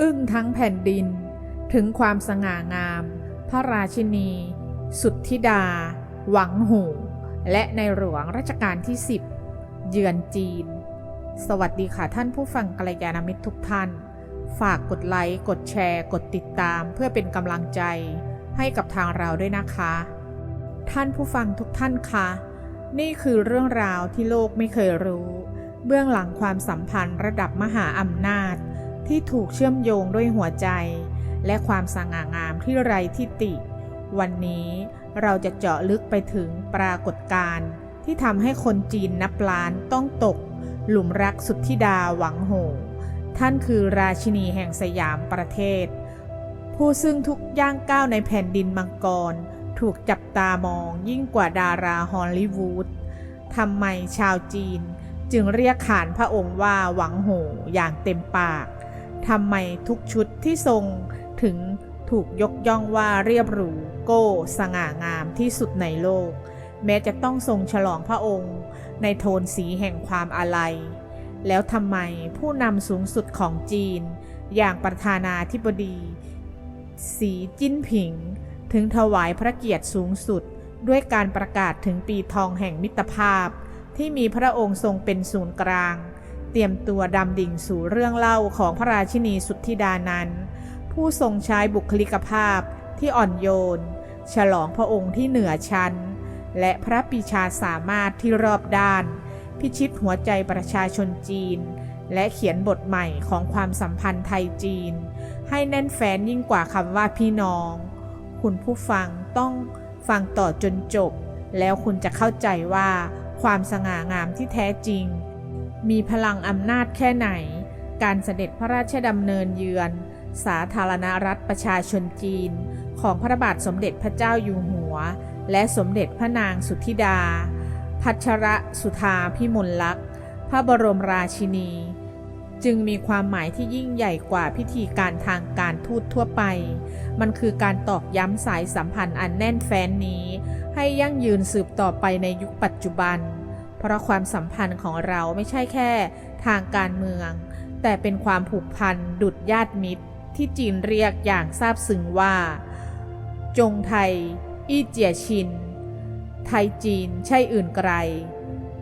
อึ้งทั้งแผ่นดิน ถึงความสง่างาม พระราชินี สุทธิดา หวังหูและในหลวงรัชกาลที่ 10 เยือนจีน สวัสดีค่ะท่านผู้ฟังกัลยาณมิตรทุกท่าน ฝากกดไลค์ กดแชร์ กดติดตามเพื่อเป็นกำลังใจให้กับทางเราด้วยนะคะ ท่านผู้ฟังทุกท่านคะนี่คือเรื่องราวที่โลกไม่เคยรู้ เบื้องหลังความสัมพันธ์ระดับมหาอำนาจ ที่ถูกเชื่อมโยงด้วยหัวใจ และความสง่างามที่ไร้ทิฏฐิวันนี้เราจะเจาะลึกไปถึงปรากฏการณ์ที่ทำให้คนจีนนับล้านต้องตก หลุมรักสุดธิดาหวังโห ท่านคือราชินีแห่งสยามประเทศ ผู้ซึ่งทุกย่างก้าวในแผ่นดินมังกร ถูกจับตามองยิ่งกว่าดาราฮอลลีวูดทำไมชาวจีนจึงเรียกขานพระองค์ว่าหวังโหอย่างเต็มปาก ทำไมทุกชุดที่ทรงถึงถูกยกย่องว่าเรียบหรูโก้ สง่างามที่สุดในโลก แม้จะต้องทรงฉลองพระองค์ ในโทนสีแห่งความอาลัย แล้วทำไมผู้นำสูงสุดของจีน อย่างประธานาธิบดี สีจิ้นผิง ถึงถวายพระเกียรติสูงสุด ด้วยการประกาศถึงปีทองแห่งมิตรภาพ ที่มีพระองค์ทรงเป็นศูนย์กลาง เตรียมตัวดำดิ่งสู่เรื่องเล่าของพระราชินีสุทธิดานั้น ผู้ทรงใช้บุคลิกภาพที่อ่อนโยน ฉลองพระองค์ที่เหนือชั้น และพระปีชาสามารถที่รอบด้าน พิชิตหัวใจประชาชนจีน และเขียนบทใหม่ของความสัมพันธ์ไทยจีน ให้แน่นแฟนยิ่งกว่าคำว่าพี่น้อง คุณผู้ฟังต้องฟังต่อจนจบ แล้วคุณจะเข้าใจว่าความสง่างามที่แท้จริง มีพลังอำนาจแค่ไหน การเสด็จพระราชดำเนินเยือน สาธารณรัฐประชาชนจีน ของพระบาทสมเด็จพระเจ้าอยู่หัว และสมเด็จพระนางสุทธิดา พัชรสุธาพิมลลักษณ์ พระบรมราชินี จึงมีความหมายที่ยิ่งใหญ่กว่าพิธีการทางการทูตทั่วไป มันคือการตอกย้ำสายสัมพันธ์อันแน่นแฟ้นนี้ ให้ยั่งยืนสืบต่อไปในยุคปัจจุบัน เพราะความสัมพันธ์ของเราไม่ใช่แค่ทางการเมือง แต่เป็นความผูกพันดุดญาติมิตร ที่จีนเรียกอย่างซาบซึ้งว่า จงไทย อี้เจียชิน ไทยจีนใช่อื่นไกล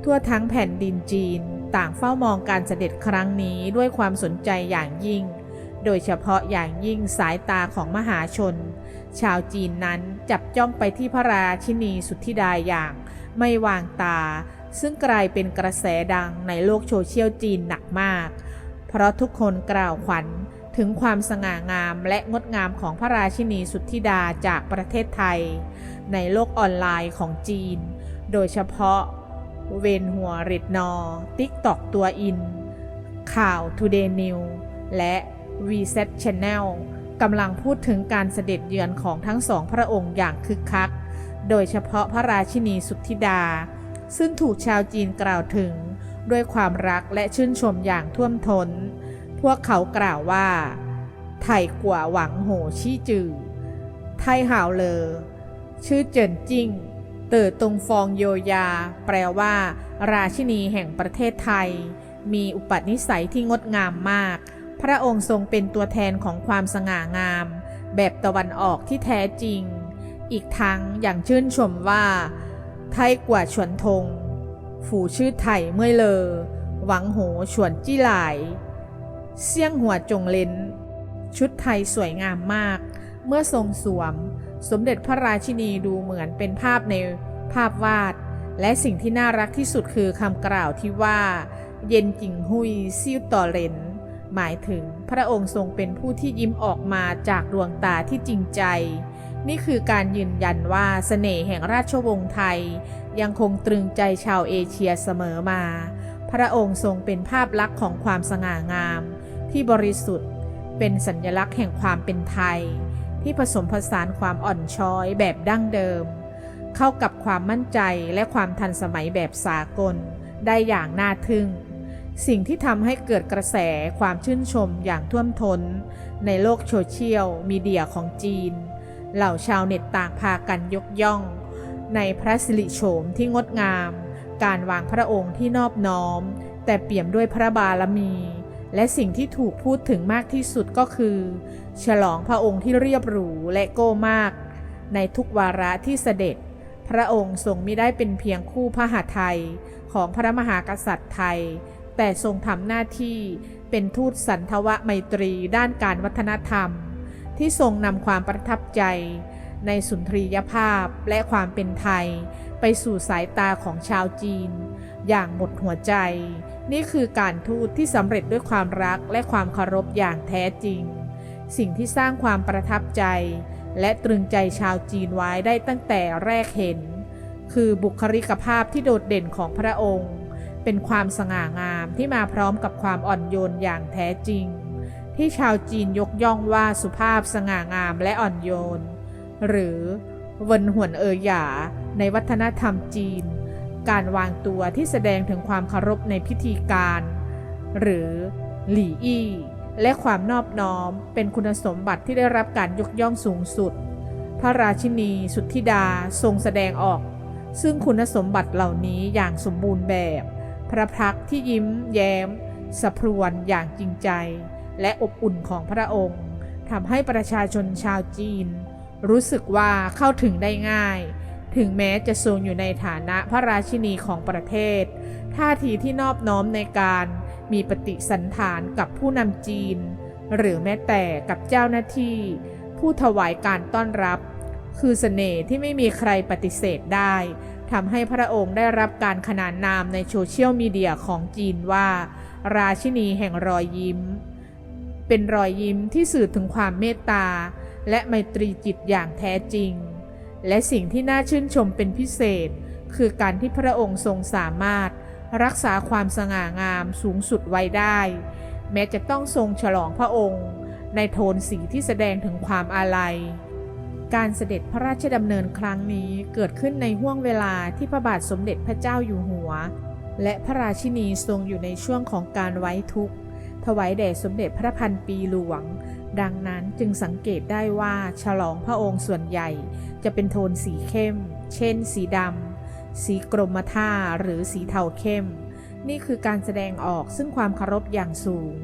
ทั่วทั้งแผ่นดินจีนต่างเฝ้ามองการเสด็จครั้งนี้ด้วยความสนใจอย่างยิ่ง โดยเฉพาะอย่างยิ่งสายตาของมหาชน ชาวจีนนั้นจับจ้องไปที่พระราชินีสุทธิดาอย่างไม่วางตา ซึ่งกลายเป็นกระแสดังในโลกโซเชียลจีนหนักมาก เพราะทุกคนกล่าวขวัญถึงความสง่างามและงดงามของพระราชินีสุทธิดาจากประเทศไทย ในโลกออนไลน์ของจีน โดยเฉพาะเวนหัวริดนอติ๊กตอกตัวอิน ข่าว Today New และ VZ Channel กำลังพูดถึงการเสด็จเยือนของทั้งสองพระองค์อย่างคึกคัก โดยเฉพาะพระราชินีสุทธิดา ซึ่งถูกชาวจีนกล่าวถึง ด้วยความรักและชื่นชมอย่างท่วมทน้น พวกเขากล่าวว่า ไทยกว่าหวังโหชี่จือ ไทยห่าวเลอ ชื่อเจินจิ้ง เติร์ตงฟองโยยา แปลว่า ราชินีแห่งประเทศไทย มีอุปนิสัยที่งดงามมาก พระองค์ทรงเป็นตัวแทนของความสง่างาม แบบตะวันออกที่แท้จริง อีกทั้งอย่างชื่นชมว่า ไทยกว่าฉวนทง ฝูชื่อไทยเมื่อเลอ หวังโหฉวนจี้หลาย เสี่ยงหัวจงเลนชุดไทยสวยงามมาก เมื่อทรงสวม สมเด็จพระราชินีดูเหมือนเป็นภาพในภาพวาด และสิ่งที่น่ารักที่สุดคือคำกล่าวที่ว่า เย็นจิงหุยซิ่วต่อเลนหมายถึงพระองค์ทรงเป็นผู้ที่ยิ้มออกมาจากดวงตาที่จริงใจ นี่คือการยืนยันว่าสเสน่ห์แห่งราชวงศ์ไทย ยังคงตรึงใจชาวเอเชียเสมอมา พระองค์ทรงเป็นภาพลักษณ์ของความสง่างาม ที่บริสุทธิ์ เป็นสัญลักษณ์แห่งความเป็นไทย ที่ผสมผสานความอ่อนช้อยแบบดั้งเดิม เข้ากับความมั่นใจและความทันสมัยแบบสากล ได้อย่างน่าทึ่ง สิ่งที่ทำให้เกิดกระแสความชื่นชมอย่างท่วมท้น ในโลกโซเชียลมีเดียของจีน เหล่าชาวเน็ตต่างพากันยกย่อง ในพระสิริโฉมที่งดงาม การวางพระองค์ที่นอบน้อม แต่เปี่ยมด้วยพระบารมี และสิ่งที่ถูกพูดถึงมากที่สุดก็คือ ฉลองพระองค์ที่เรียบหรูและโก้มาก ในทุกวาระที่เสด็จ พระองค์ทรงมิได้เป็นเพียงคู่พระหาไทยของพระมหากษัตริย์ไทย แต่ทรงทำหน้าที่เป็นทูตสันทวไมตรีด้านการวัฒนธรรม ที่ทรงนำความประทับใจ ในสุนทรียภาพและความเป็นไทย ไปสู่สายตาของชาวจีน อย่างหมดหัวใจ นี่คือการทูตที่สำเร็จด้วยความรักและความเคารพอย่างแท้จริง สิ่งที่สร้างความประทับใจ และตรึงใจชาวจีนไว้ได้ตั้งแต่แรกเห็น คือบุคลิกภาพที่โดดเด่นของพระองค์ เป็นความสง่างามที่มาพร้อมกับความอ่อนโยนอย่างแท้จริง ที่ชาวจีนยกย่องว่าสุภาพสง่างามและอ่อนโยน หรือเวินหวนเออหยาในวัฒนธรรมจีน การวางตัวที่แสดงถึงความเคารพในพิธีการ หรือหลี่อี้ และความนอบน้อมเป็นคุณสมบัติที่ได้รับการยกย่องสูงสุด พระราชินีสุทธิดาทรงแสดงออก ซึ่งคุณสมบัติเหล่านี้อย่างสมบูรณ์แบบ พระพักที่ยิ้มแย้มสะพรวนอย่างจริงใจ และอบอุ่นของพระองค์ทำให้ประชาชนชาวจีน รู้สึกว่าเข้าถึงได้ง่าย ถึงแม้จะทรงอยู่ในฐานะพระราชินีของประเทศ ท่าทีที่นอบน้อมในการมีปฏิสันฐานกับผู้นำจีน หรือแม้แต่กับเจ้าหน้าที่ ผู้ถวายการต้อนรับ คือเสน่ห์ที่ไม่มีใครปฏิเสธได้ทำให้พระองค์ได้รับการขนานนามในโซเชียลมีเดียของจีนว่า ราชินีแห่งรอยยิ้ม เป็นรอยยิ้มที่สื่อถึงความเมตตา และไมตรีจิตอย่างแท้จริง และสิ่งที่น่าชื่นชมเป็นพิเศษ คือการที่พระองค์ทรงสามารถรักษาความสง่างามสูงสุดไว้ได้ แม้จะต้องทรงฉลองพระองค์ ในโทนสีที่แสดงถึงความอาลัย การเสด็จพระราชดำเนินครั้งนี้เกิดขึ้นในห่วงเวลาที่พระบาทสมเด็จพระเจ้าอยู่หัว และพระราชินีทรงอยู่ในช่วงของการไว้ทุกข์ ถวายแด่สมเด็จพระพันปีหลวง ดังนั้นจึงสังเกตได้ว่าฉลองพระองค์ส่วนใหญ่ จะเป็นโทนสีเข้ม เช่น สีดำ สีกรมท่าหรือสีเทาเข้ม นี่คือการแสดงออกซึ่งความเคารพอย่างสูง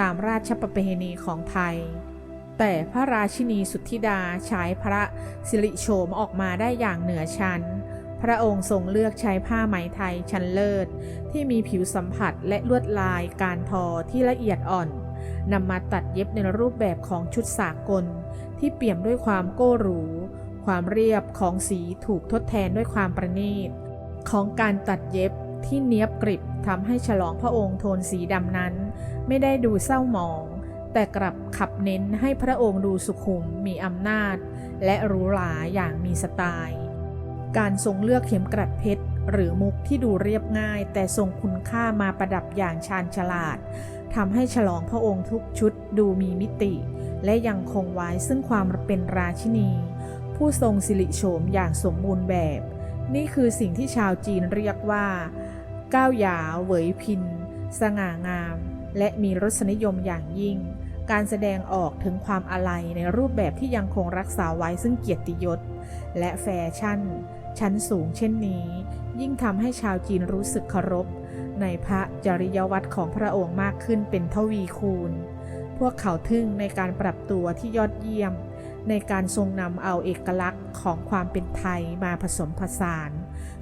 ตามราชประเพณีของไทย แต่พระราชินีสุทธิดาใช้พระสิริโฉมออกมาได้อย่างเหนือชั้น พระองค์ทรงเลือกใช้ผ้าไหมไทยชั้นเลิศ ที่มีผิวสัมผัสและลวดลายการทอที่ละเอียดอ่อนนำมาตัดเย็บในรูปแบบของชุดสากล ที่เปี่ยมด้วยความโก้หรู ความเรียบของสีถูกทดแทนด้วยความประณีต ของการตัดเย็บที่เนียบกริบทำให้ฉลองพระองค์โทนสีดำนั้น ไม่ได้ดูเศร้าหมอง แต่กลับขับเน้นให้พระองค์ดูสุขุมมีอำนาจ และหรูหราอย่างมีสไตล์ การทรงเลือกเข็มกลัดเพชร หรือมุกที่ดูเรียบง่าย แต่ทรงคุณค่ามาประดับอย่างชาญฉลาดทำให้ฉลองพระองค์ทุกชุดดูมีมิติ และยังคงไว้ซึ่งความเป็นราชินี ผู้ทรงสิริโฉมอย่างสมบูรณ์แบบ นี่คือสิ่งที่ชาวจีนเรียกว่า ก้าวหยาเหวยพิน สง่างาม และมีรสนิยมอย่างยิ่ง การแสดงออกถึงความอาลัยในรูปแบบที่ยังคงรักษาไว้ซึ่งเกียรติยศ และแฟชั่น ชั้นสูงเช่นนี้ ยิ่งทำให้ชาวจีนรู้สึกเคารพ ในพระจริยวัตรของพระองค์มากขึ้นเป็นทวีคูณ พวกเขาทึ่งในการปรับตัวที่ยอดเยี่ยม ในการทรงนำเอาเอกลักษณ์ของความเป็นไทยมาผสมผสาน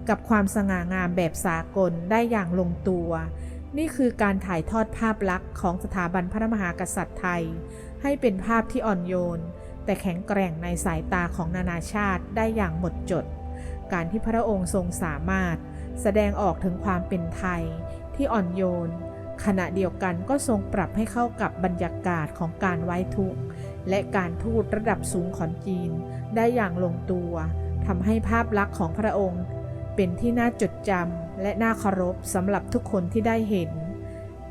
กับความสง่างามแบบสากลได้อย่างลงตัว นี่คือการถ่ายทอดภาพลักษณ์ของสถาบันพระมหากษัตริย์ไทย ให้เป็นภาพที่อ่อนโยนแต่แข็งแกร่งในสายตาของนานาชาติได้อย่างหมดจด การที่พระองค์ทรงสามารถ แสดงออกถึงความเป็นไทยที่อ่อนโยน ขณะเดียวกันก็ทรงปรับให้เข้ากับบรรยากาศของการไว้ทุกข์และการทูตระดับสูงของจีน ได้อย่างลงตัวทำให้ภาพลักษณ์ของพระองค์ เป็นที่น่าจดจำและน่าเคารพสำหรับทุกคนที่ได้เห็น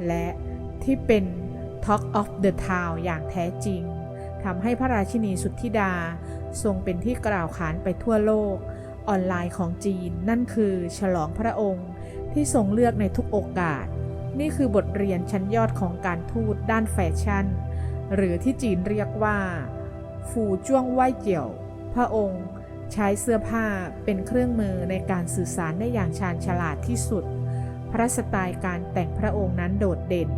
และที่เป็น Talk of the Town อย่างแท้จริงทำให้พระราชินีสุทธิดา ทรงเป็นที่กล่าวขานไปทั่วโลก ออนไลน์ของจีน นั่นคือฉลองพระองค์ที่ทรงเลือกในทุกโอกาส นี่คือบทเรียนชั้นยอดของการทูตด้านแฟชั่น หรือที่จีนเรียกว่า ฟูจ้วงไหวเจียว พระองค์ใช้เสื้อผ้าเป็นเครื่องมือในการสื่อสารได้อย่างชาญฉลาดที่สุด พระสไตล์การแต่งพระองค์นั้นโดดเด่น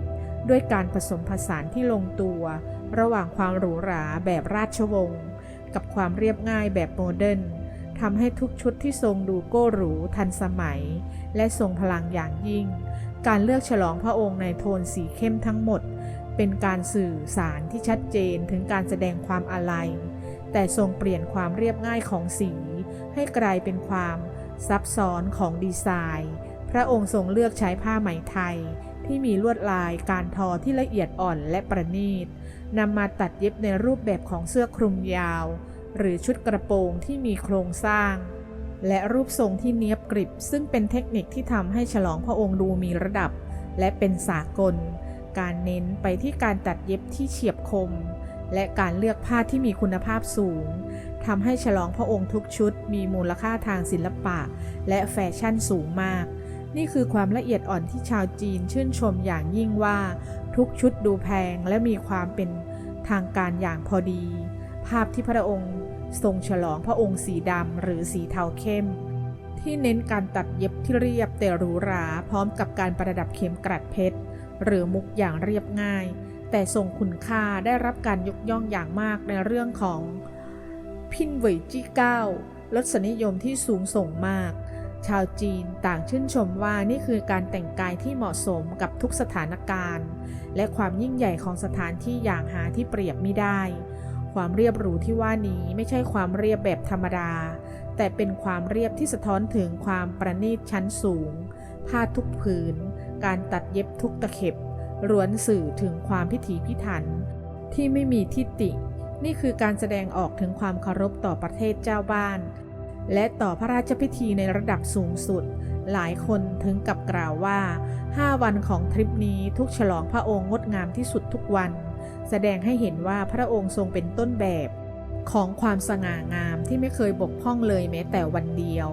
ด้วยการผสมผสานที่ลงตัว ระหว่างความหรูหราแบบราชวงศ์ กับความเรียบง่ายแบบโมเดิร์น ทำให้ทุกชุดที่ทรงดูโก้หรูทันสมัย และทรงพลังอย่างยิ่ง การเลือกฉลองพระองค์ในโทนสีเข้มทั้งหมด เป็นการสื่อสารที่ชัดเจนถึงการแสดงความอาลัย แต่ทรงเปลี่ยนความเรียบง่ายของสี ให้กลายเป็นความซับซ้อนของดีไซน์ พระองค์ทรงเลือกใช้ผ้าไหมไทย ที่มีลวดลายการทอที่ละเอียดอ่อนและประณีตนำมาตัดเย็บในรูปแบบของเสื้อคลุมยาว หรือชุดกระโปรงที่มีโครงสร้าง และรูปทรงที่เนียบกริบ ซึ่งเป็นเทคนิคที่ทำให้ฉลองพระองค์ดูมีระดับ และเป็นสากล การเน้นไปที่การตัดเย็บที่เฉียบคม และการเลือกผ้าที่มีคุณภาพสูงทำให้ฉลองพระองค์ทุกชุด มีมูลค่าทางศิลปะ และแฟชั่นสูงมาก นี่คือความละเอียดอ่อนที่ชาวจีนชื่นชมอย่างยิ่งว่า ทุกชุดดูแพงและมีความเป็นทางการอย่างพอดี ภาพที่พระองค์ ทรงฉลองพระองค์สีดำหรือสีเทาเข้ม ที่เน้นการตัดเย็บที่เรียบแต่หรูหรา พร้อมกับการประดับเข็มกลัดเพชร หรือมุกอย่างเรียบง่าย แต่ทรงคุณค่าได้รับการยกย่องอย่างมากในเรื่องของพินเวยจี้เก้ารสนิยมที่สูงส่งมาก ชาวจีนต่างชื่นชมว่านี่คือการแต่งกายที่เหมาะสมกับทุกสถานการณ์ และความยิ่งใหญ่ของสถานที่อย่างหาที่เปรียบไม่ได้ ความเรียบหรูที่ว่านี้ไม่ใช่ความเรียบแบบธรรมดา แต่เป็นความเรียบที่สะท้อนถึงความประณีตชั้นสูง ผ้าทุกผืน การตัดเย็บทุกตะเข็บล้วนสื่อถึงความพิถีพิถัน ที่ไม่มีทิฏฐินี่คือการแสดงออกถึงความเคารพต่อประเทศเจ้าบ้าน และต่อพระราชพิธีในระดับสูงสุด หลายคนถึงกับกล่าวว่า 5 วันของทริปนี้ทุกฉลองพระองค์งดงามที่สุดทุกวัน แสดงให้เห็นว่าพระองค์ทรงเป็นต้นแบบของความสง่างามที่ไม่เคยบกพร่องเลยแม้แต่วันเดียว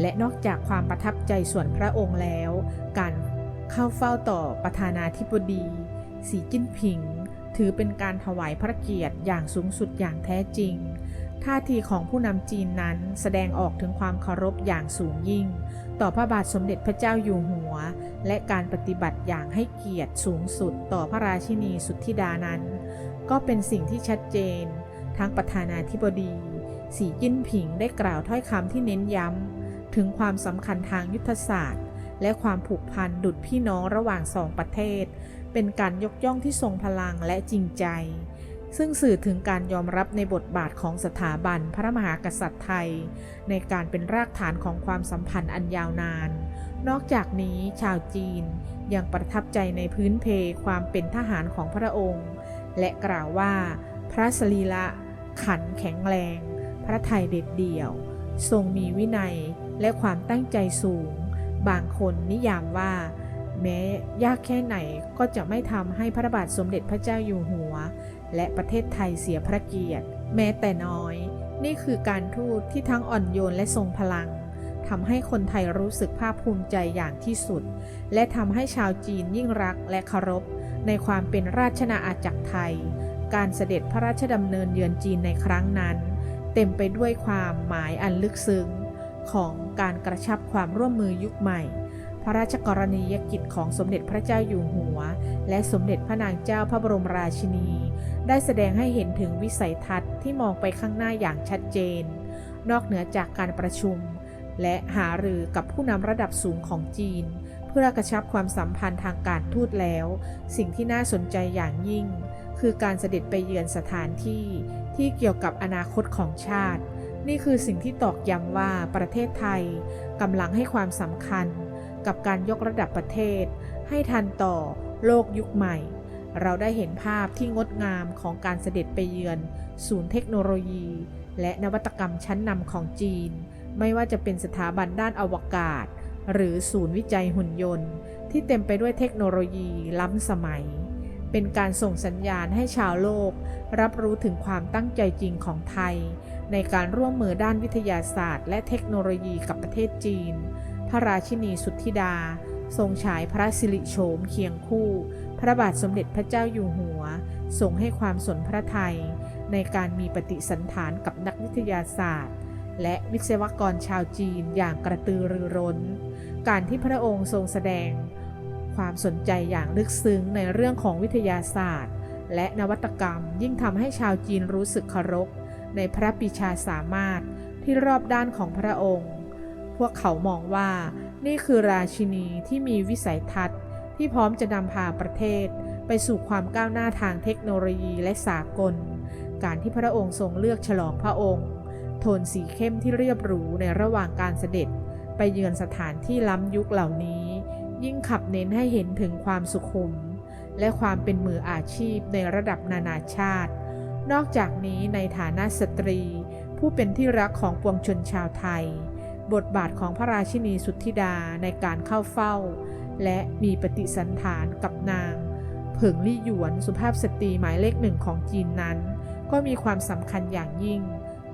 และนอกจากความประทับใจส่วนพระองค์แล้ว การเข้าเฝ้าต่อประธานาธิบดี สีจิ้นผิง ถือเป็นการถวายพระเกียรติอย่างสูงสุดอย่างแท้จริง ท่าทีของผู้นำจีนนั้นแสดงออกถึงความเคารพอย่างสูงยิ่ง ต่อพระบาทสมเด็จพระเจ้าอยู่หัว และการปฏิบัติอย่างให้เกียรติสูงสุดต่อพระราชินีสุทธิดานั้น ก็เป็นสิ่งที่ชัดเจน ทั้งประธานาธิบดี สีจิ้นผิงได้กล่าวถ้อยคำที่เน้นย้ำ ถึงความสำคัญทางยุทธศาสตร์ และความผูกพันดุดพี่น้องระหว่างสองประเทศ เป็นการยกย่องที่ทรงพลังและจริงใจ ซึ่งสื่อถึงการยอมรับในบทบาทของสถาบันพระมหากษัตริย์ไทย ในการเป็นรากฐานของความสัมพันธ์อันยาวนาน นอกจากนี้ชาวจีนยังประทับใจในพื้นเพความเป็นทหารของพระองค์ และกล่าวว่า พระสรีละขันแข็งแรง พระไทยเด็ดเดี่ยว ทรงมีวินัยและความตั้งใจสูง บางคนนิยามว่า แม้ยากแค่ไหนก็จะไม่ทำให้พระบาทสมเด็จพระเจ้าอยู่หัว และประเทศไทยเสียพระเกียรติ แม้แต่น้อย นี่คือการทูตที่ทั้งอ่อนโยนและทรงพลังทำให้คนไทยรู้สึกภาคภูมิใจอย่างที่สุด และทำให้ชาวจีนยิ่งรักและเคารพ ในความเป็นราชนาอาณาจักรไทย การเสด็จพระราชดำเนินเยือนจีนในครั้งนั้น เต็มไปด้วยความหมายอันลึกซึ้ง ของการกระชับความร่วมมือยุคใหม่ พระราชกรณียกิจของสมเด็จพระเจ้าอยู่หัว และสมเด็จพระนางเจ้าพระบรมราชินี ได้แสดงให้เห็นถึงวิสัยทัศน์ที่มองไปข้างหน้าอย่างชัดเจน นอกเหนือจากการประชุม และหารือกับผู้นำระดับสูงของจีน เพื่อกระชับความสัมพันธ์ทางการทูตแล้ว สิ่งที่น่าสนใจอย่างยิ่ง คือการเสด็จไปเยือนสถานที่ ที่เกี่ยวกับอนาคตของชาติ นี่คือสิ่งที่ตอกย้ำว่าประเทศไทยกำลังให้ความสำคัญ กับการยกระดับประเทศ ให้ทันต่อโลกยุคใหม่ เราได้เห็นภาพที่งดงามของการเสด็จไปเยือน ศูนย์เทคโนโลยี และนวัตกรรมชั้นนำของจีน ไม่ว่าจะเป็นสถาบันด้านอวกาศ หรือศูนย์วิจัยหุ่นยนต์ ที่เต็มไปด้วยเทคโนโลยีล้ำสมัย เป็นการส่งสัญญาณให้ชาวโลก รับรู้ถึงความตั้งใจจริงของไทย ในการร่วมมือด้านวิทยาศาสตร์ และเทคโนโลยีกับประเทศจีน พระราชินีสุทธิดา ทรงฉายพระสิริโฉมเคียงคู่ พระบาทสมเด็จพระเจ้าอยู่หัวทรงให้ความสนพระไทย ในการมีปฏิสันฐานกับนักวิทยาศาสตร์ และวิศวกรชาวจีนอย่างกระตือรือร้น การที่พระองค์ทรงแสดง ความสนใจอย่างลึกซึ้งในเรื่องของวิทยาศาสตร์ และนวัตกรรมยิ่งทำให้ชาวจีนรู้สึกเคารพในพระปิชาสามารถที่รอบด้านของพระองค์ พวกเขามองว่านี่คือราชินีที่มีวิสัยทัศน์ ที่พร้อมจะนำพาประเทศ ไปสู่ความก้าวหน้าทางเทคโนโลยีและสากล การที่พระองค์ทรงเลือกฉลองพระองค์ โทนสีเข้มที่เรียบหรูในระหว่างการเสด็จ ไปเยือนสถานที่ล้ำยุคเหล่านี้ ยิ่งขับเน้นให้เห็นถึงความสุขุม และความเป็นมืออาชีพในระดับนานาชาติ นอกจากนี้ในฐานะสตรี ผู้เป็นที่รักของปวงชนชาวไทยบทบาทของพระราชินีสุทธิดาในการเข้าเฝ้า และมีปฏิสันฐานกับนาง เผิงลี่หยวนสุภาพสตรีหมายเลขหนึ่งของจีนนั้น ก็มีความสำคัญอย่างยิ่ง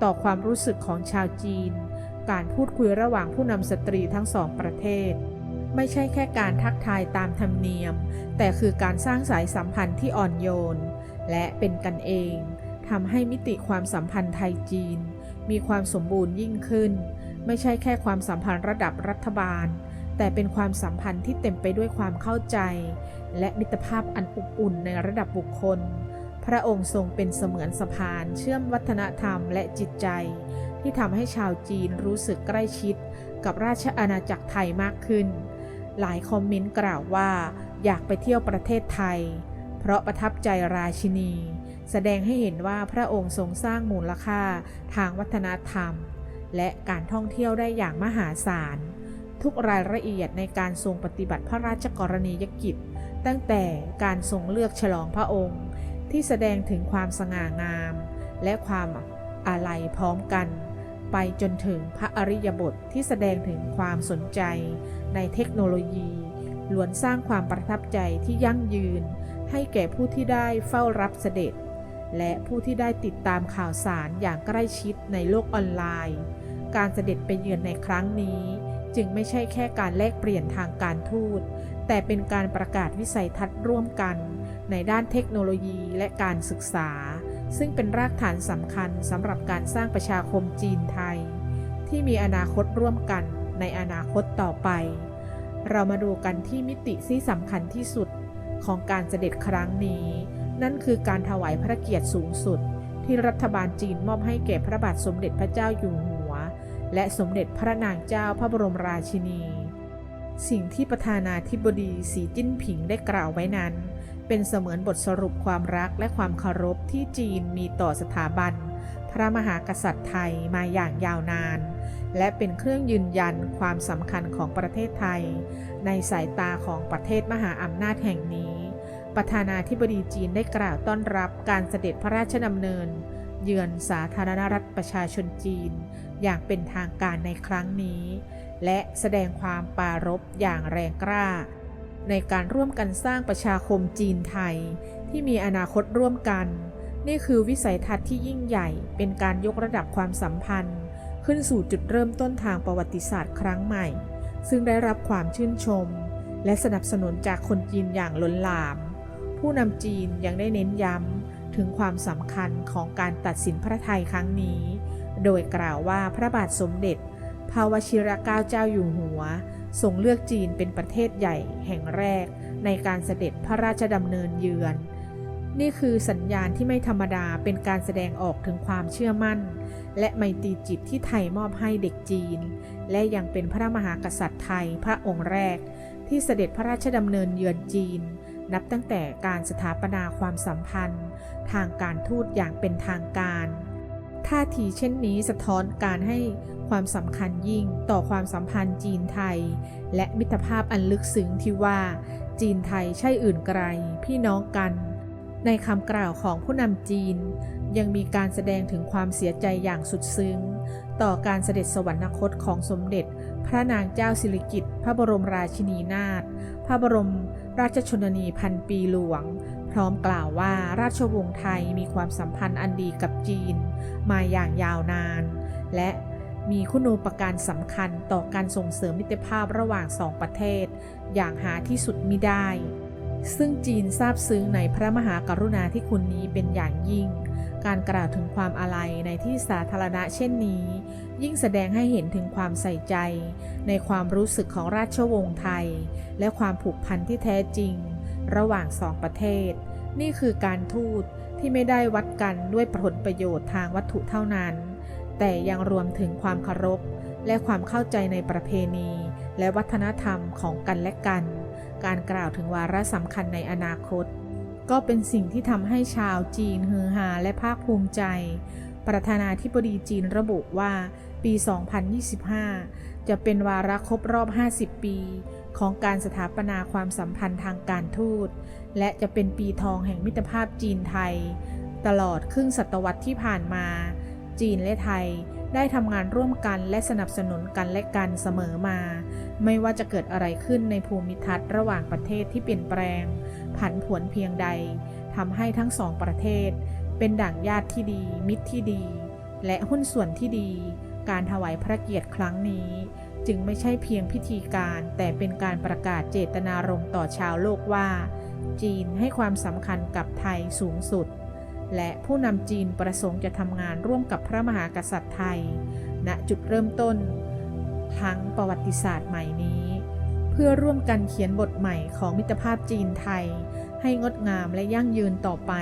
ต่อความรู้สึกของชาวจีน การพูดคุยระหว่างผู้นำสตรีทั้งสองประเทศ ไม่ใช่แค่การทักทายตามธรรมเนียม แต่คือการสร้างสายสัมพันธ์ที่อ่อนโยน และเป็นกันเองทำให้มิติความสัมพันธ์ไทยจีน มีความสมบูรณ์ยิ่งขึ้น ไม่ใช่แค่ความสัมพันธ์ระดับรัฐบาล แต่เป็นความสัมพันธ์ที่เต็มไปด้วยความเข้าใจ และมิตรภาพอันอบอุ่นในระดับบุคคล พระองค์ทรงเป็นเสมือนสะพาน เชื่อมวัฒนธรรมและจิตใจ ที่ทำให้ชาวจีนรู้สึกใกล้ชิด กับราชอาณาจักรไทยมากขึ้น หลายคอมเมนต์กล่าวว่า อยากไปเที่ยวประเทศไทย เพราะประทับใจราชินี แสดงให้เห็นว่าพระองค์ทรงสร้างมูลค่าทางวัฒนธรรม และการท่องเที่ยวได้อย่างมหาศาล ทุกรายละเอียดในการทรงปฏิบัติพระราชกรณียกิจ ตั้งแต่การทรงเลือกฉลองพระองค์ ที่แสดงถึงความสง่างาม และความอาลัยพร้อมกัน ไปจนถึงพระอริยบทที่แสดงถึงความสนใจในเทคโนโลยีล้วนสร้างความประทับใจที่ยั่งยืน ให้แก่ผู้ที่ได้เฝ้ารับเสด็จ และผู้ที่ได้ติดตามข่าวสารอย่างใกล้ชิดในโลกออนไลน์ การเสด็จไปเยือนในครั้งนี้ จึงไม่ใช่แค่การแลกเปลี่ยนทางการทูต แต่เป็นการประกาศวิสัยทัศน์ร่วมกัน ในด้านเทคโนโลยีและการศึกษา ซึ่งเป็นรากฐานสำคัญสำหรับการสร้างประชาคมจีนไทย ที่มีอนาคตร่วมกันในอนาคตต่อไป เรามาดูกันที่มิติที่สำคัญที่สุดของการเสด็จครั้งนี้ นั่นคือการถวายพระเกียรติสูงสุด ที่รัฐบาลจีนมอบให้แก่พระบาทสมเด็จพระเจ้าอยู่หัว และสมเด็จพระนางเจ้าพระบรมราชินี สิ่งที่ประธานาธิบดีสีจิ้นผิงได้กล่าวไว้นั้น เป็นเสมือนบทสรุปความรักและความเคารพที่จีนมีต่อสถาบัน พระมหากษัตริย์ไทยมาอย่างยาวนาน และเป็นเครื่องยืนยันความสำคัญของประเทศไทย ในสายตาของประเทศมหาอำนาจแห่งนี้ ประธานาธิบดีจีนได้กล่าวต้อนรับการเสด็จพระราชดำเนิน เยือนสาธารณรัฐประชาชนจีน อย่างเป็นทางการในครั้งนี้ และแสดงความปรารบอย่างแรงกล้า ในการร่วมกันสร้างประชาคมจีนไทย ที่มีอนาคตร่วมกัน นี่คือวิสัยทัศน์ที่ยิ่งใหญ่เป็นการยกระดับความสัมพันธ์ ขึ้นสู่จุดเริ่มต้นทางประวัติศาสตร์ครั้งใหม่ ซึ่งได้รับความชื่นชม และสนับสนุนจากคนจีนอย่างล้นหลาม ผู้นำจีนยังได้เน้นย้ำ ถึงความสำคัญของการตัดสินพระไทยครั้งนี้ โดยกล่าวว่าพระบาทสมเด็จ พระวชิรเกล้าเจ้าอยู่หัวทรงเลือกจีนเป็นประเทศใหญ่แห่งแรกในการเสด็จพระราชดำเนินเยือน นี่คือสัญญาณที่ไม่ธรรมดาเป็นการแสดงออกถึงความเชื่อมั่น และไมตรีจิตที่ไทยมอบให้เด็กจีน และยังเป็นพระมหากษัตริย์ไทยพระองค์แรก ที่เสด็จพระราชดำเนินเยือนจีน นับตั้งแต่การสถาปนาความสัมพันธ์ ทางการทูตอย่างเป็นทางการ ท่าทีเช่นนี้สะท้อนการให้ความสำคัญยิ่งต่อความสัมพันธ์จีนไทย และมิตรภาพอันลึกซึ้งที่ว่า จีนไทยใช่อื่นไกลพี่น้องกัน ในคำกล่าวของผู้นำจีน ยังมีการแสดงถึงความเสียใจอย่างสุดซึ้ง ต่อการเสด็จสวรรคตของสมเด็จ พระนางเจ้าสิริกิติ์พระบรมราชินีนาถพระบรมราชชนนีพันปีหลวง พร้อมกล่าวว่าราชวงศ์ไทยมีความสัมพันธ์อันดีกับจีนมาอย่างยาวนาน และมีคุณูปการสำคัญต่อการส่งเสริมมิตรภาพระหว่างสองประเทศ อย่างหาที่สุดมิได้ ซึ่งจีนทราบซึ้งในพระมหากรุณาธิคุณนี้เป็นอย่างยิ่ง การกล่าวถึงความอาลัยในที่สาธารณะเช่นนี้ ยิ่งแสดงให้เห็นถึงความใส่ใจ ในความรู้สึกของราชวงศ์ไทย และความผูกพันที่แท้จริง ระหว่างสองประเทศ นี่คือการทูตที่ไม่ได้วัดกันด้วยผลประโยชน์ทางวัตถุเท่านั้น แต่ยังรวมถึงความเคารพและความเข้าใจในประเพณี และวัฒนธรรมของกันและกัน การกล่าวถึงวาระสำคัญในอนาคต ก็เป็นสิ่งที่ทำให้ชาวจีนฮือฮาและภาคภูมิใจ ประธานาธิบดีจีนระบุว่าปี 2025 จะเป็นวาระครบรอบ 50 ปี ของการสถาปนาความสัมพันธ์ทางการทูต และจะเป็นปีทองแห่งมิตรภาพจีนไทย ตลอดครึ่งศตวรรษที่ผ่านมา จีนและไทยได้ทำงานร่วมกันและสนับสนุนกันและกันเสมอมา ไม่ว่าจะเกิดอะไรขึ้นในภูมิทัศน์ระหว่างประเทศที่เปลี่ยนแปลง ผันผวนเพียงใดทำให้ทั้งสองประเทศ เป็นด่างญาติที่ดี มิตรที่ดี และหุ้นส่วนที่ดี การถวายพระเกียรติครั้งนี้ จึงไม่ใช่เพียงพิธีการ แต่เป็นการประกาศเจตนารมณ์ต่อชาวโลกว่า จีนให้ความสำคัญกับไทยสูงสุด และผู้นำจีนประสงค์จะทำงานร่วมกับพระมหากษัตริย์ไทย ณจุดเริ่มต้น ทั้งประวัติศาสตร์ใหม่นี้ เพื่อร่วมกันเขียนบทใหม่ของมิตรภาพจีนไทย ให้งดงามและยั่งยืนต่อไป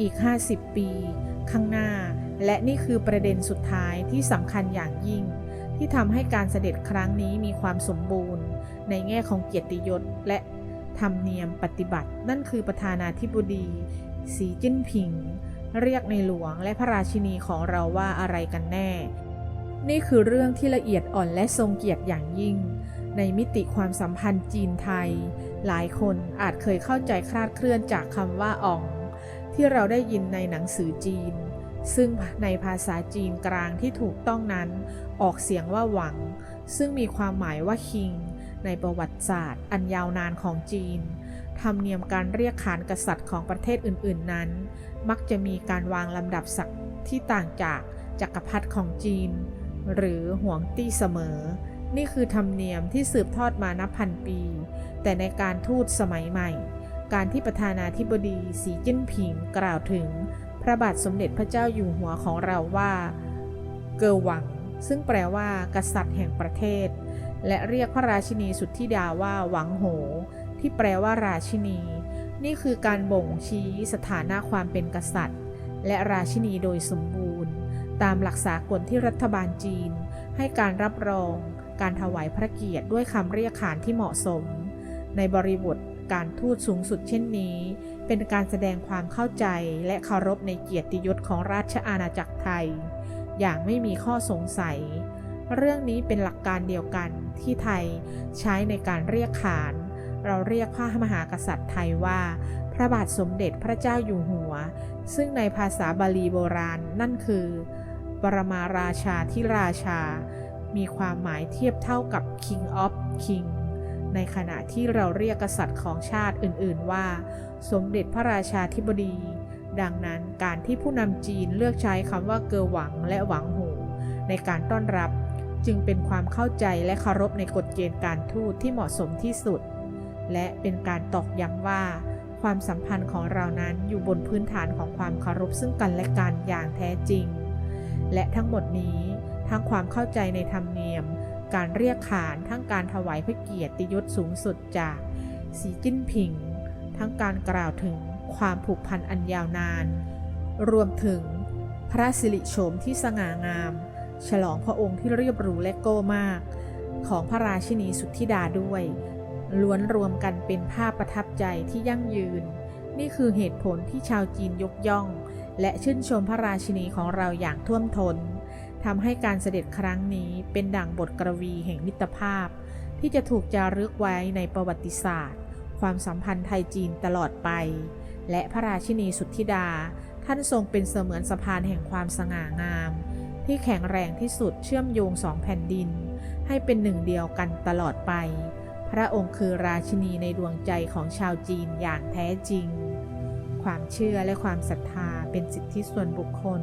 อีก 50 ปี ข้างหน้า และนี่คือประเด็นสุดท้ายที่สำคัญอย่างยิ่ง ที่ทำให้การเสด็จครั้งนี้มีความสมบูรณ์ ในแง่ของเกียรติยศและธรรมเนียมปฏิบัติ นั่นคือประธานาธิบดีสีจิ้นผิง เรียกในหลวงและพระราชินีของเราว่าอะไรกันแน่ นี่คือเรื่องที่ละเอียดอ่อนและทรงเกียรติอย่างยิ่ง ในมิติความสัมพันธ์จีนไทย หลายคนอาจเคยเข้าใจคลาดเคลื่อนจากคำว่าอ่อง ที่เราได้ยินในหนังสือจีน ซึ่งในภาษาจีนกลางที่ถูกต้องนั้น ออกเสียงว่าหวัง ซึ่งมีความหมายว่าคิง ในประวัติศาสตร์ อันยาวนานของจีน ธรรมเนียมการเรียกขานกษัตริย์ของประเทศอื่น ๆ นั้น มักจะมีการวางลำดับศักดิ์ที่ต่างจากจักรพรรดิของจีน หรือหวงตี้เสมอ นี่คือธรรมเนียมที่สืบทอดมานับพันปี แต่ในการทูตสมัยใหม่ การที่ประธานาธิบดีสีจิ้นผิงกล่าวถึง พระบาทสมเด็จพระเจ้าอยู่หัวของเราว่า เกอหวัง ซึ่งแปลว่า กษัตริย์แห่งประเทศ และเรียกพระราชินีสุดที่ดาว่าหวังโห ที่แปลว่าราชินี นี่คือการบ่งชี้สถานะความเป็นกษัตริย์ และราชินีโดยสมบูรณ์ ตามหลักสากลที่รัฐบาลจีน ให้การรับรอง การถวายพระเกียรติด้วยคำเรียกขานที่เหมาะสม ในบริบท การทูตสูงสุดเช่นนี้ เป็นการแสดงความเข้าใจและเคารพในเกียรติยศของราชอาณาจักรไทย อย่างไม่มีข้อสงสัย เรื่องนี้เป็นหลักการเดียวกันที่ไทยใช้ในการเรียกขาน เราเรียกพระมหากษัตริย์ไทยว่า พระบาทสมเด็จพระเจ้าอยู่หัว ซึ่งในภาษาบาลีโบราณนั่นคือ ปรมาราชาที่ราชา มีความหมายเทียบเท่ากับ King of King ในขณะที่เราเรียกกษัตริย์ของชาติอื่น ๆ ว่า สมเด็จพระราชาธิบดี ดังนั้นการที่ผู้นำจีนเลือกใช้คำว่าเกอหวังและหวังหู ในการต้อนรับจึงเป็นความเข้าใจและเคารพในกฎเกณฑ์การทูตที่เหมาะสมที่สุด และเป็นการตอกย้ำว่า ความสัมพันธ์ของเรานั้นอยู่บนพื้นฐานของความเคารพซึ่งกันและกันอย่างแท้จริง และทั้งหมดนี้ทั้งความเข้าใจในธรรมเนียม การเรียกขานทั้งการถวายพระเกียรติยศสูงสุดจากสีจิ้นผิง ทั้งการกล่าวถึงความผูกพันอันยาวนาน รวมถึงพระสิริโฉมที่สง่างาม ฉลองพระองค์ที่เรียบหรูและโก้มาก ของพระราชินีสุทธิดาด้วย ล้วนรวมกันเป็นภาพประทับใจที่ยั่งยืน นี่คือเหตุผลที่ชาวจีนยกย่อง และชื่นชมพระราชินีของเราอย่างท่วมทน ทำให้การเสด็จครั้งนี้เป็นดั่งบทกระวีแห่งมิตรภาพ ที่จะถูกจารึกไว้ในประวัติศาสตร์ ความสัมพันธ์ไทยจีนตลอดไป และพระราชินีสุทธิดา ท่านทรงเป็นเสมือนสะพานแห่งความสง่างาม ที่แข็งแรงที่สุดเชื่อมโยงสองแผ่นดิน ให้เป็นหนึ่งเดียวกันตลอดไป พระองค์คือราชินีในดวงใจของชาวจีนอย่างแท้จริง ความเชื่อและความศรัทธาเป็นสิทธิส่วนบุคคล